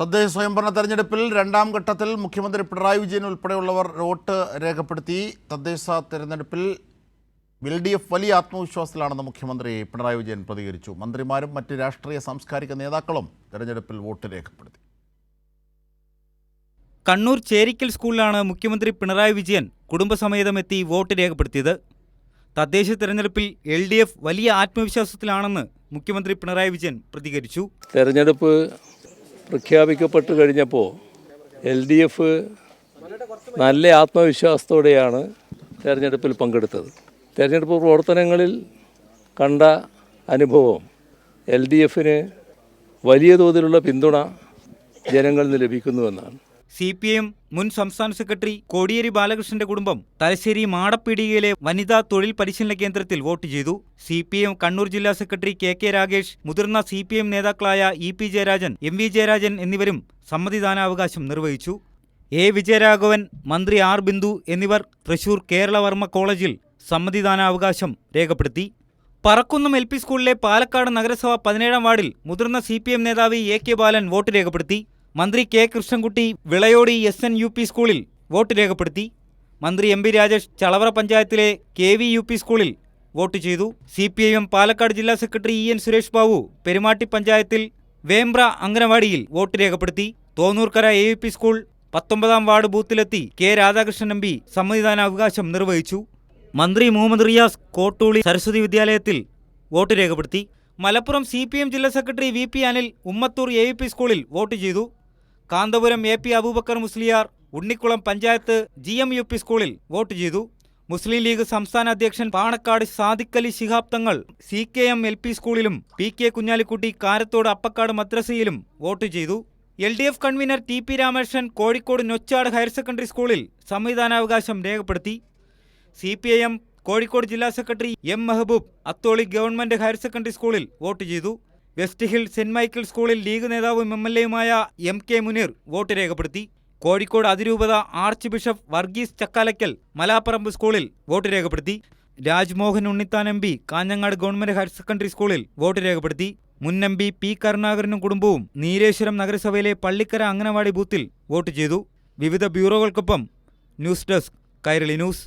തദ്ദേശ സ്വയംഭരണ തെരഞ്ഞെടുപ്പിൽ രണ്ടാം ഘട്ടത്തിൽ മുഖ്യമന്ത്രി പിണറായി വിജയൻ ഉൾപ്പെടെയുള്ളവർ വോട്ട് രേഖപ്പെടുത്തി. തദ്ദേശ തെരഞ്ഞെടുപ്പിൽ എൽ ഡി എഫ് വലിയ ആത്മവിശ്വാസത്തിലാണെന്ന് മുഖ്യമന്ത്രി പിണറായി വിജയൻ പ്രതികരിച്ചു. മന്ത്രിമാരും മറ്റ് രാഷ്ട്രീയ സാംസ്കാരിക നേതാക്കളും തെരഞ്ഞെടുപ്പിൽ വോട്ട് രേഖപ്പെടുത്തി. കണ്ണൂർ ചേരിക്കൽ സ്കൂളിലാണ് മുഖ്യമന്ത്രി പിണറായി വിജയൻ കുടുംബസമേതമെത്തി വോട്ട് രേഖപ്പെടുത്തിയത്. തദ്ദേശ തെരഞ്ഞെടുപ്പിൽ എൽ ഡി എഫ് വലിയ ആത്മവിശ്വാസത്തിലാണെന്ന് മുഖ്യമന്ത്രി പിണറായി വിജയൻ പ്രതികരിച്ചു. തെരഞ്ഞെടുപ്പ് പ്രഖ്യാപിക്കപ്പെട്ട് കഴിഞ്ഞപ്പോൾ എൽ ഡി എഫ് നല്ല ആത്മവിശ്വാസത്തോടെയാണ് തിരഞ്ഞെടുപ്പിൽ പങ്കെടുത്തത്. തിരഞ്ഞെടുപ്പ് പ്രവർത്തനങ്ങളിൽ കണ്ട അനുഭവം എൽ ഡി എഫിന് വലിയ തോതിലുള്ള പിന്തുണ ജനങ്ങളിൽ നിന്ന് ലഭിക്കുന്നുവെന്നാണ്. സി പി എം മുൻ സംസ്ഥാന സെക്രട്ടറി കോടിയേരി ബാലകൃഷ്ണന്റെ കുടുംബം തലശ്ശേരി മാടപ്പീടികയിലെ വനിതാ തൊഴിൽ പരിശീലന കേന്ദ്രത്തിൽ വോട്ട് ചെയ്തു. സി പി എം കണ്ണൂർ ജില്ലാ സെക്രട്ടറി കെ കെ രാഗേഷ് മുതിർന്ന സി പി എം നേതാക്കളായ E P Jayarajan M V Jayarajan എന്നിവരും സമ്മതിദാനാവകാശം നിർവഹിച്ചു. എ വിജയരാഘവൻ മന്ത്രി ആർ ബിന്ദു എന്നിവർ തൃശൂർ കേരളവർമ്മ കോളേജിൽ സമ്മതിദാനാവകാശം രേഖപ്പെടുത്തി. പറക്കുന്നം എൽ പി സ്കൂളിലെ പാലക്കാട് നഗരസഭ പതിനേഴാം വാർഡിൽ മുതിർന്ന സി പി എം നേതാവ് എ കെ ബാലൻ വോട്ട് രേഖപ്പെടുത്തി. മന്ത്രി K Krishnankutty Vilayodi S N U P സ്കൂളിൽ വോട്ട് രേഖപ്പെടുത്തി. മന്ത്രി എം പി രാജേഷ് ചളവറ പഞ്ചായത്തിലെ കെ വി യു പി സ്കൂളിൽ വോട്ട് ചെയ്തു. C P I M Palakkad ജില്ലാ secretary E N Suresh Babu Perumatty പഞ്ചായത്തിൽ വേമ്പ്ര അംഗനവാടിയിൽ വോട്ട് രേഖപ്പെടുത്തി. Thonnurkara A U P school പത്തൊമ്പതാം വാർഡ് ബൂത്തിലെത്തി കെ രാധാകൃഷ്ണൻ എം പി സമ്മതിദാനാവകാശം നിർവഹിച്ചു. മന്ത്രി മുഹമ്മദ് റിയാസ് കോട്ടൂളി സരസ്വതി വിദ്യാലയത്തിൽ വോട്ട് രേഖപ്പെടുത്തി. മലപ്പുറം സി പി എം ജില്ലാ secretary V P Anil Ummathur A U P സ്കൂളിൽ വോട്ട് ചെയ്തു. Kanthapuram A P Abubakar Musliyar Unnikulam panchayat G M U P സ്കൂളിൽ വോട്ട് ചെയ്തു. മുസ്ലിം ലീഗ് സംസ്ഥാന അധ്യക്ഷൻ Panakkad Sadiq Ali Shihab Thangal C K M L P സ്കൂളിലും P K Kunhalikutty Karathode Appakkad മദ്രസയിലും vote ചെയ്തു. L D F convener T P Ramakrishnan Kozhikode Nochad higher secondary സ്കൂളിൽ സംവിധാനാവകാശം രേഖപ്പെടുത്തി. C P I M Kozhikode ജില്ലാ secretary M Mehboob Atholi government higher secondary സ്കൂളിൽ vote ചെയ്തു. West hill saint Michael സ്കൂളിൽ league നേതാവും എം എൽ എയുമായ M K Muneer vote രേഖപ്പെടുത്തി. കോഴിക്കോട് അതിരൂപത ആർച്ച് ബിഷപ്പ് വർഗീസ് ചക്കാലക്കൽ മലാപ്പറമ്പ് സ്കൂളിൽ വോട്ട് രേഖപ്പെടുത്തി. Rajmohan Unnithan M P Kanhangad government higher secondary സ്കൂളിൽ വോട്ട് രേഖപ്പെടുത്തി. മുൻ എം പി പി കരുണാകരനും കുടുംബവും നീരേശ്വരം നഗരസഭയിലെ പള്ളിക്കര അംഗനവാടി ബൂത്തിൽ വോട്ട് ചെയ്തു. വിവിധ ബ്യൂറോകൾക്കൊപ്പം ന്യൂസ് ഡെസ്ക് കൈരളി ന്യൂസ്.